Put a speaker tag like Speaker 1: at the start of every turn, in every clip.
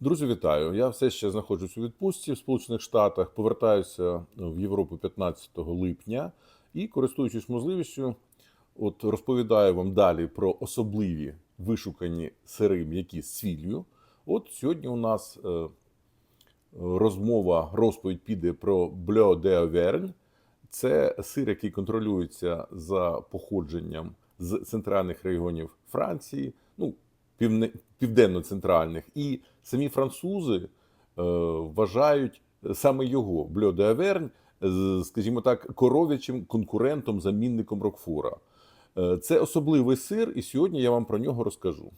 Speaker 1: Друзі, вітаю! Я все ще знаходжусь у відпустці в Сполучених Штатах. Повертаюся в Європу 15 липня і, користуючись можливістю, от розповідаю вам далі про особливі вишукані сири м'які з цвіллю. От сьогодні у нас е, розмова, розповідь піде про Бльо де Овернь. Це сир, який контролюється за походженням з центральних регіонів Франції, ну, південно-центральних. І самі французи е, вважають саме його Бльо де Авернь, скажімо так, коров'ячим конкурентом, замінником Рокфора. Е, Це особливий сир, і сьогодні я вам про нього розкажу.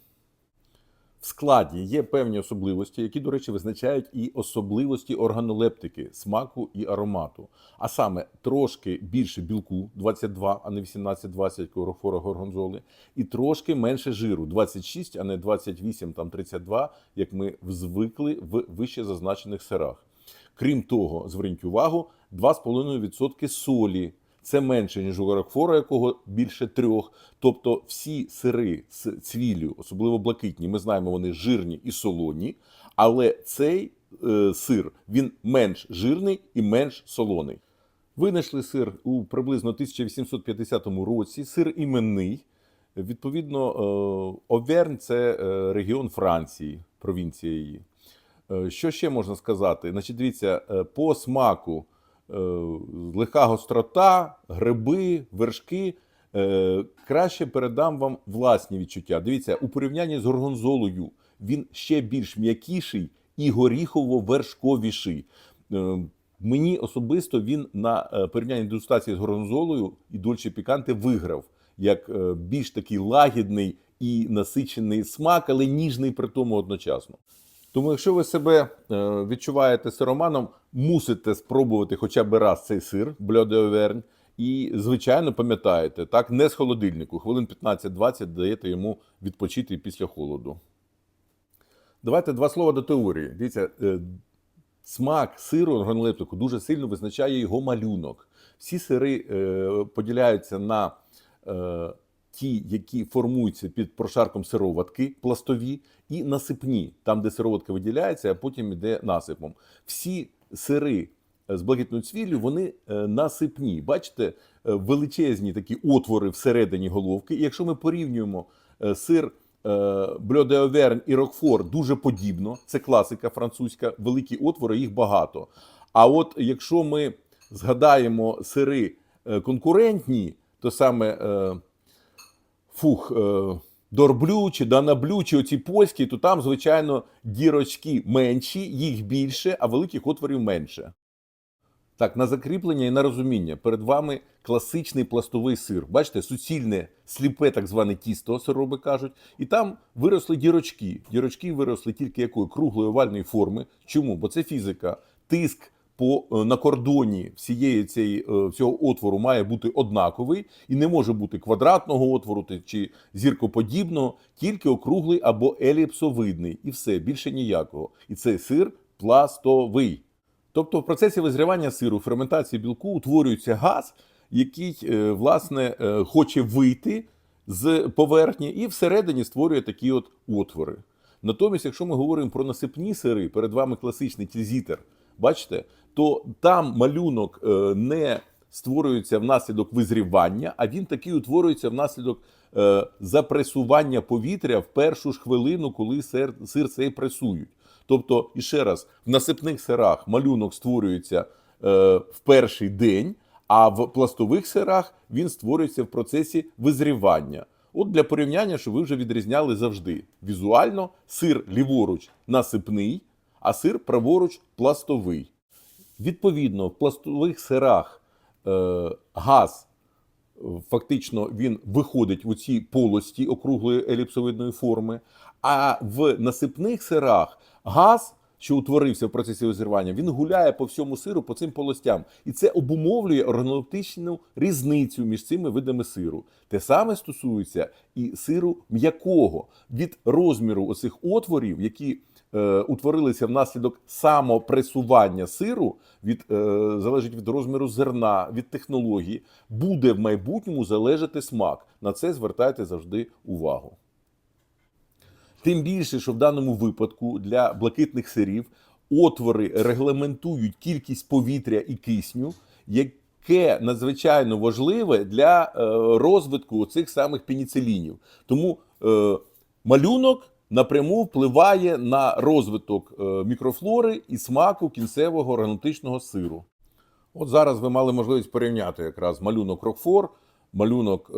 Speaker 1: В складі є певні особливості, які, до речі, визначають і особливості органолептики, смаку і аромату. А саме трошки більше білку 22, а не 18-20 корофора горгонзоли, і трошки менше жиру 26, а не 28, там 32, як ми звикли в вище зазначених сирах. Крім того, зверніть увагу, 2,5% солі. Це менше, ніж у рокфора, якого більше трьох. Тобто всі сири з цвіллю, особливо блакитні, ми знаємо, вони жирні і солоні, але цей е, сир він менш жирний і менш солоний. Винайшли сир у приблизно 1850 році, сир іменний. Відповідно, Овернь це е, регіон Франції, провінція її. Е, Що ще можна сказати? Значить, дивіться, е, по смаку е, легка гострота, гриби, вершки. Е, Краще передам вам власні відчуття. Дивіться, у порівнянні з горгонзолою він ще більш м'якіший і горіхово-вершковіший. Е, Мені особисто він на порівнянні дегустації з горгонзолою і дольче піканте виграв як більш такий лагідний і насичений смак, але ніжний при тому одночасно. Тому, якщо ви себе е, відчуваєте сироманом, мусите спробувати хоча б раз цей сир Бльо де Овернь. І, звичайно, пам'ятаєте, так, не з холодильнику, хвилин 15-20 даєте йому відпочити після холоду. Давайте два слова до теорії. Дивіться, е, смак сиру органолептику дуже сильно визначає його малюнок. Всі сири е, поділяються на ті, які формуються під прошарком сироватки, пластові, і насипні, там, де сироватка виділяється, а потім йде насипом. Всі сири е, з блакитною цвіллю, вони е, насипні. Бачите, е, величезні такі отвори всередині головки. І якщо ми порівнюємо сир Бльо де Овернь і Рокфор дуже подібно, це класика французька, великі отвори, їх багато. А от якщо ми згадаємо сири конкурентні, то саме фух, е, Дорблю чи Данаблю, чи оці польські, то там, звичайно, дірочки менші, їх більше, а великих отворів менше. Так, на закріплення і на розуміння. Перед вами класичний пластовий сир. Бачите, суцільне, сліпе, так зване тісто, сироби кажуть. І там виросли дірочки. Дірочки виросли тільки якої круглої овальної форми. Чому? Бо це фізика. Тиск по е, на кордоні всієї цієї е, всього отвору має бути однаковий і не може бути квадратного отвору чи зіркоподібного, тільки округлий або еліпсовидний. І все, більше ніякого. І цей сир пластовий. Тобто в процесі визрівання сиру, ферментації білку утворюється газ, який е, власне хоче вийти з поверхні і всередині створює такі от отвори. Натомість, якщо ми говоримо про насипні сири, перед вами класичний тізітер, бачите, то там малюнок е, не створюється внаслідок визрівання, а він такий утворюється внаслідок е, запресування повітря в першу ж хвилину, коли сир, сир цей пресують. Тобто, і ще раз, в насипних сирах малюнок створюється е, в перший день, а в пластових сирах він створюється в процесі визрівання. От для порівняння, що ви вже відрізняли завжди. Візуально сир ліворуч насипний, а сир праворуч пластовий. Відповідно, в пластових сирах е, газ фактично він виходить у ці полості округлої еліпсовидної форми. А в насипних сирах газ, що утворився в процесі визрівання, він гуляє по всьому сиру по цим полостям. І це обумовлює органолептичну різницю між цими видами сиру. Те саме стосується і сиру м'якого від розміру оцих отворів, які утворилися внаслідок самопресування сиру, від, е, залежить від розміру зерна, від технології, буде в майбутньому залежати смак. На це звертайте завжди увагу. Тим більше, що в даному випадку для блакитних сирів отвори регламентують кількість повітря і кисню, яке надзвичайно важливе для е, розвитку цих самих пеніцилінів. Тому е, малюнок напряму впливає на розвиток е, мікрофлори і смаку кінцевого органолептичного сиру. От зараз ви мали можливість порівняти якраз малюнок Рокфор, малюнок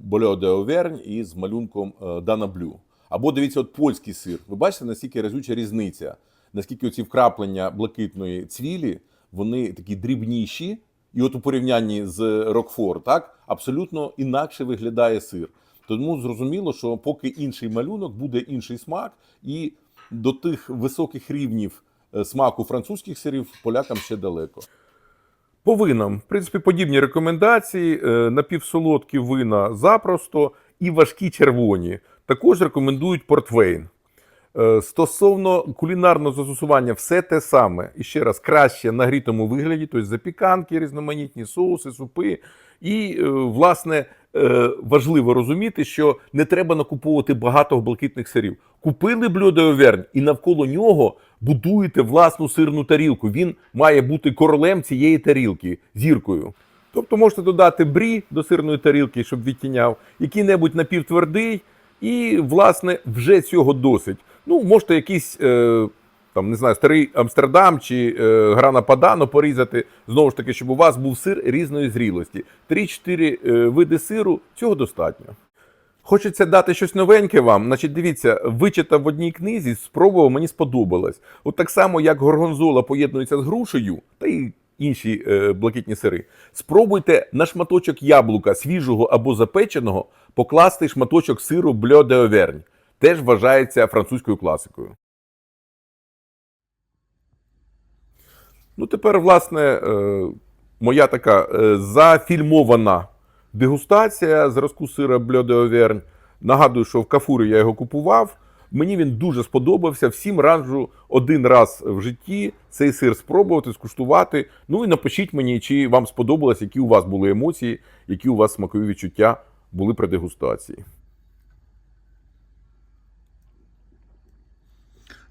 Speaker 1: Больо де Овернь із малюнком е, Дана Блю. Або дивіться, от польський сир. Ви бачите, наскільки разюча різниця, наскільки оці вкраплення блакитної цвілі, вони такі дрібніші, і от у порівнянні з Рокфор, так, абсолютно інакше виглядає сир. Тому зрозуміло, що поки інший малюнок, буде інший смак, і до тих високих рівнів е, смаку французьких сирів полякам ще далеко. По винам, в принципі, подібні рекомендації. Е, Напівсолодкі вина запросто і важкі червоні. Також рекомендують портвейн. Е, Стосовно кулінарного застосування, все те саме. І ще раз, краще на грітому вигляді, тобто запіканки, різноманітні соуси, супи. І, е, власне, е, важливо розуміти, що не треба накуповувати багато блакитних сирів. Купили блюдо овернь і навколо нього будуєте власну сирну тарілку. Він має бути королем цієї тарілки, зіркою. Тобто можете додати брі до сирної тарілки, щоб відтіняв, який-небудь напівтвердий, і, власне, вже цього досить. Ну, можете якийсь, е, там, не знаю, старий Амстердам чи е, Грана Падано порізати, знову ж таки, щоб у вас був сир різної зрілості. 3-4 е, види сиру, цього достатньо. Хочеться дати щось новеньке вам. Значить, дивіться, вичитав в одній книзі, спробував, мені сподобалось. От так само, як горгонзола поєднується з грушею, та й інші е, блакитні сири. Спробуйте на шматочок яблука свіжого або запеченого покласти шматочок сиру Бльо Овернь. Теж вважається французькою класикою. Ну, тепер, власне, е, моя така е, зафільмована дегустація зразку сира Бльо де Овернь. Нагадую, що в Кафурі я його купував. Мені він дуже сподобався. Всім раджу один раз в житті цей сир спробувати, скуштувати. Ну і напишіть мені, чи вам сподобалось, які у вас були емоції, які у вас смакові відчуття були при дегустації.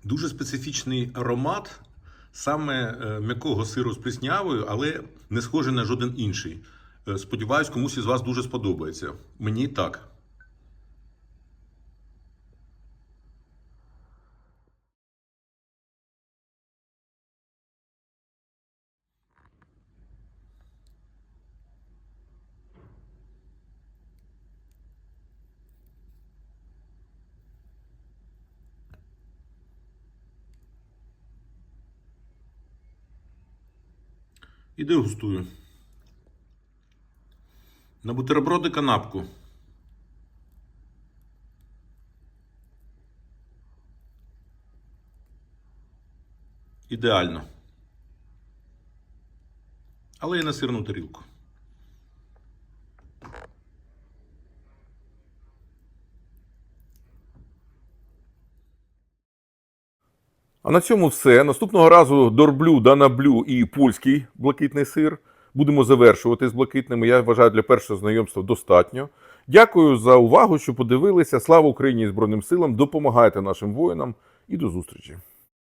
Speaker 2: Дуже специфічний аромат саме е, м'якого сиру з пліснявою, але не схожий на жоден інший. Е, Сподіваюсь, комусь із вас дуже сподобається. Мені так. І дегустую. На бутерброди канапку. Ідеально. Але і на сирну тарілку.
Speaker 1: А на цьому все. Наступного разу дорблю, данаблю і польський блакитний сир. Будемо завершувати з блакитними. Я вважаю, для першого знайомства достатньо. Дякую за увагу, що подивилися. Слава Україні і Збройним силам! Допомагайте нашим воїнам і до зустрічі!